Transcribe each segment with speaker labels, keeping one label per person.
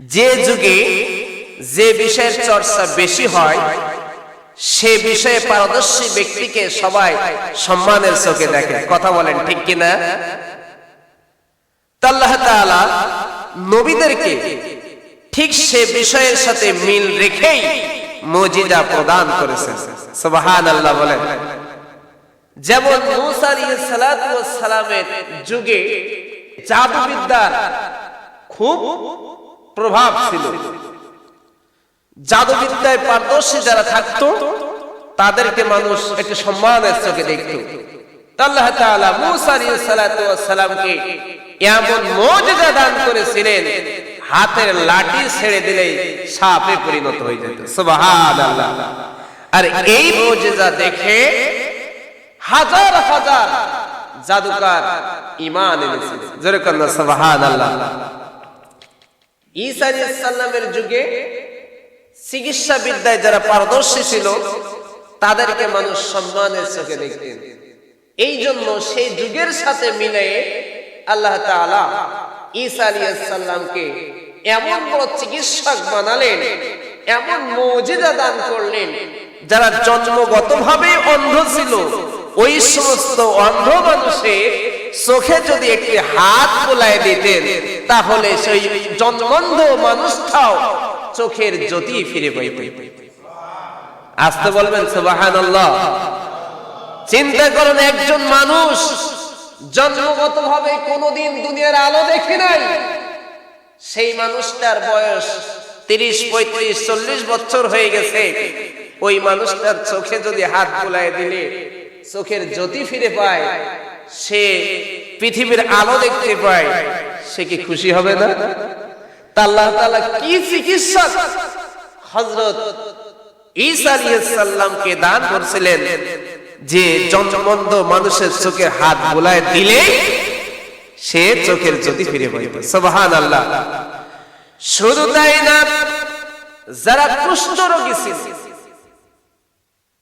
Speaker 1: যে যুগে যে বিষয়ের চর্চা বেশি হয়, সে বিষয়ে পারদর্শী ব্যক্তিকে সবাই সম্মানের চোখে দেখে। কথা বলেন ঠিক কিনা? আল্লাহ নবীদেরকে ঠিক সে বিষয়ের সাথে মিল রেখেই মজিদা প্রদান করেছেন। আল্লাহ বলেন। যেমন সালামের যুগে জাদুবিদ্যার খুব প্রভাব ছিল। জাদুবিদ্যায় পারদর্শী যারা থাকতো, তাদেরকে মানুষ একটি সম্মানের চোখে দেখত। আল্লাহ তাআলা আলাইহিস সালাতু ওয়াস সালামকে এমন মুজিজা দান করেছিলেন, হাতের লাঠি ছেড়ে দিলেই সাপে পরিণত হয়ে যেত। সুবহানাল্লাহ। আর এই মুজিজা দেখে হাজার হাজার জাদুকার ইমান এনেছিল জোরে কন্যা সুবহানাল্লাহ। ঈসা আলাইহিস সালামের যুগে চিকিৎসা বিদ্যায় যারা পারদর্শী ছিল, তাদেরকে মানুষ সম্মানের চোখে দেখতেন। এই জন্য সেই যুগের সাথে মিলে আল্লাহ সালামকে এমন বড় চিকিৎসক বানালেন, এমন মৌজিদা দান করলেন, যারা জন্মগতভাবে অন্ধ ছিল। ওই সমস্ত অন্ধ মানুষের চোখে যদি একটি হাত বোলায় দিতেন, তাহলে সেই জন্মন্ধ মানুষটাও চোখের জ্যোতি ফিরে পাইবে আসতে বলবেন, সুবহানাল্লাহ। চিন্তা করুন, একজন মানুষ জন্মগত ভাবে কোনোদিন দুনিয়ার আলো দেখে নাই। সেই মানুষটার বয়স তিরিশ, পঁয়ত্রিশ, চল্লিশ বছর হয়ে গেছে। ওই মানুষটার চোখে যদি হাত বুলায় দিলে, চোখের জ্যোতি ফিরে পায়। সে পৃথিবীর আলো দেখতে পায়, সে কি খুশি হবে না? আল্লাহ তাআলা কি চিকিৎসক? হযরত ঈসা আলাইহিস সালামকে দান করছিলেন যে জন্মবন্ধ মানুষের চোখে হাত বোলায় দিলে সে চোখের জ্যোতি ফিরে পাইবে। সুবহানাল্লাহ। শুধু তাই না, যারা কুষ্ঠ রোগী ছিল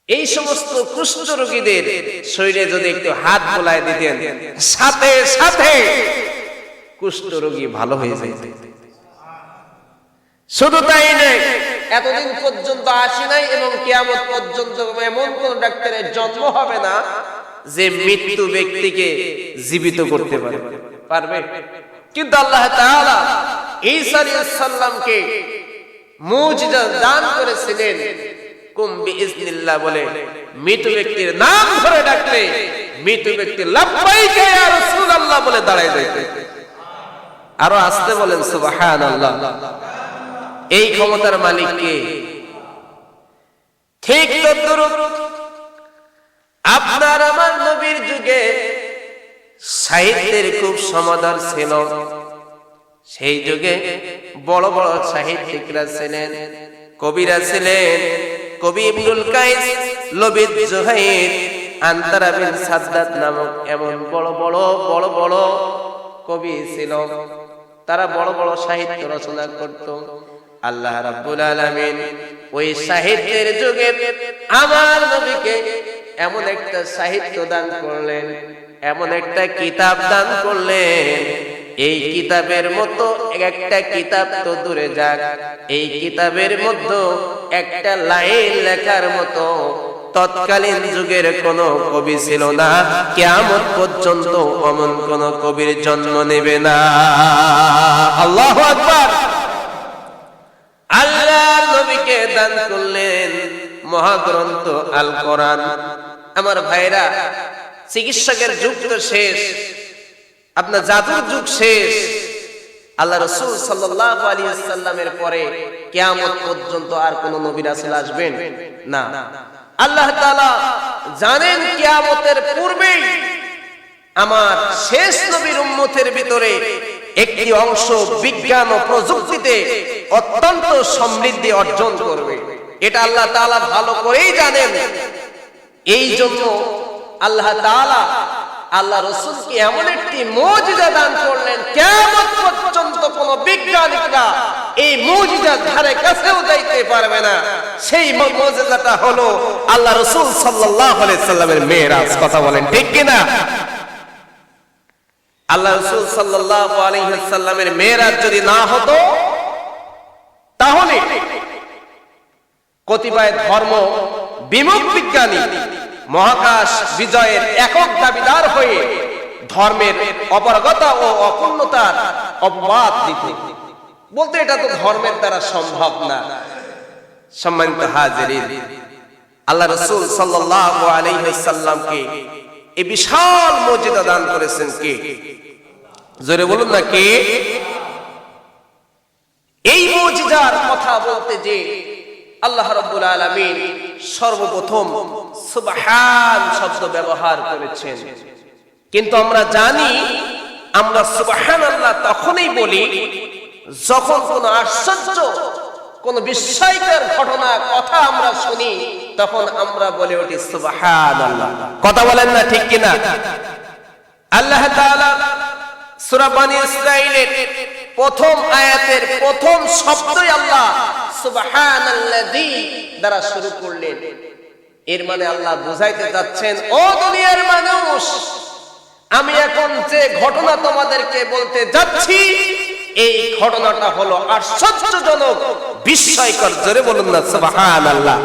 Speaker 1: এই সমস্ত কুষ্ঠ রোগীদের শরীরে যদি একটু হাত বোলায় দিতেন, সাথে সাথে কুষ্ঠ রোগী ভালো হয়ে যাইত শুধু তাই নয়, এতদিন পর্যন্ত আসে নাই এবং কিয়ামত পর্যন্ত এমন কোন ডাক্তারের জন্ম হবে না যে মৃত্যু ব্যক্তিকে জীবিত করতে পারে। পারবে? কিন্তু আল্লাহ তাআলা ঈসা আলাইহিস সালামকে মুজিজা দান করেছিলেন। ব্যক্তির নাম বলে দাঁড়ায় আরও আসতে বলেন এই ক্ষমতার মালিক কে? ঠিক আপনার আমার নবীর যুগে সাহিত্যের খুব সমাদর ছিল। সেই যুগে বড় বড় সাহিত্যিকরা ছিলেন, কবিরা ছিলেন কবি ইবনুল কাইস, লবিদ জুহাইর, আন্তারা বিন সাদ্দাত নামক এমন বড় বড় বড় বড় কবি ছিল। তারা বড় বড় সাহিত্য রচনা করত। আল্লাহ রাব্বুল আলামিন ওই সাহিত্যের যুগে আমার নবীকে এমন একটা সাহিত্য দান করলেন, এমন একটা কিতাব দান করলেন এই কিতাবের মতো একটা কিতাব তো দূরে যাক। এই কিতাবের মধ্যে একটা লাইন লেখার মতো তৎকালীন যুগের কোন কবি ছিল না। কেমন পর্যন্ত অমন কোন কবির জন্ম নেবে না। আল্লাহ আল্লাহ নবীকে দান করলেন মহাগ্রন্থ আল কোরআন আমার ভাইরা, চিকিৎসকের যুগ তো শেষ। আপনার জাদুর যুগ শেষ। আল্লাহ রসুল সাল্লাল্লাহু আলাইহি সাল্লামের পরে কিয়ামত পর্যন্ত আর কোন নবী রাসূল আসবেন না। আল্লাহ জানেন কিয়ামতের পূর্বেই আমার শেষ নবীর উম্মতের ভিতরে একটি অংশ বিজ্ঞান ও প্রযুক্তিতে অত্যন্ত সমৃদ্ধি অর্জন করবে। এটা আল্লাহ তাআলা ভালো করেই জানেন। এই জন্য আল্লাহ তাআলা আল্লাহ রসুলকে এমন একটি মজিদা দান করলেন? কেমন পর্যন্ত কোন বিজ্ঞানিকরা এই মজিদার ধারে কাছেও যাইতে পারবে না। সেই মজিদাটা হলো আল্লাহ রসুল সাল্লাহ সাল্লামের মেয়েরাজ, কথা বলেন ঠিক কিনা? আল্লাহ রসুল সাল্লাহ আলহিসাল্লামের মেয়েরাজ যদি না হতো, তাহলে কতিপয় ধর্ম বিমুখ বিজ্ঞানী মহাকাশ বিজয়ের একক দাবিদার হয়ে ধর্মের অপারগতা ও অপূর্ণতার অপবাদ দিত। বলতে এটা তো ধর্মের দ্বারা সম্ভব না। সম্মানিত হাজিরিন, আল্লাহ রসুল সাল্লামকে এই বিশাল মর্যাদা দান করেছেন কে? জোরে বলুন না কে? এই মজিদার কথা বলতে যে আল্লাহ রাব্বুল আলামিন সর্বপ্রথম সুবহান শব্দ ব্যবহার করেছেন। কিন্তু আমরা জানি, আমরা সুবহান আল্লাহ তখনই বলি, যখন কোন আশ্চর্য, কোন বিস্ময়কর ঘটনা, কথা আমরা শুনি, তখন আমরা বলে উঠি সুবহান আল্লাহ কথা বলেন না ঠিক কিনা? আল্লাহ তাআলা সূরা বনি ইসরাইলের প্রথম আয়াতের প্রথম শব্দই আল্লাহ দ্বারা শুরু করলেন। এর মানে আল্লাহ বুঝাইতে যাচ্ছেন, ও দুনিয়ার মানুষ, আমি এখন যে ঘটনা তোমাদেরকে বলতে যাচ্ছি, এই ঘটনাটা হলো আশ্চর্যজনক, বিস্ময়কর। জোরে বলুন না, সুবহানাল্লাহ।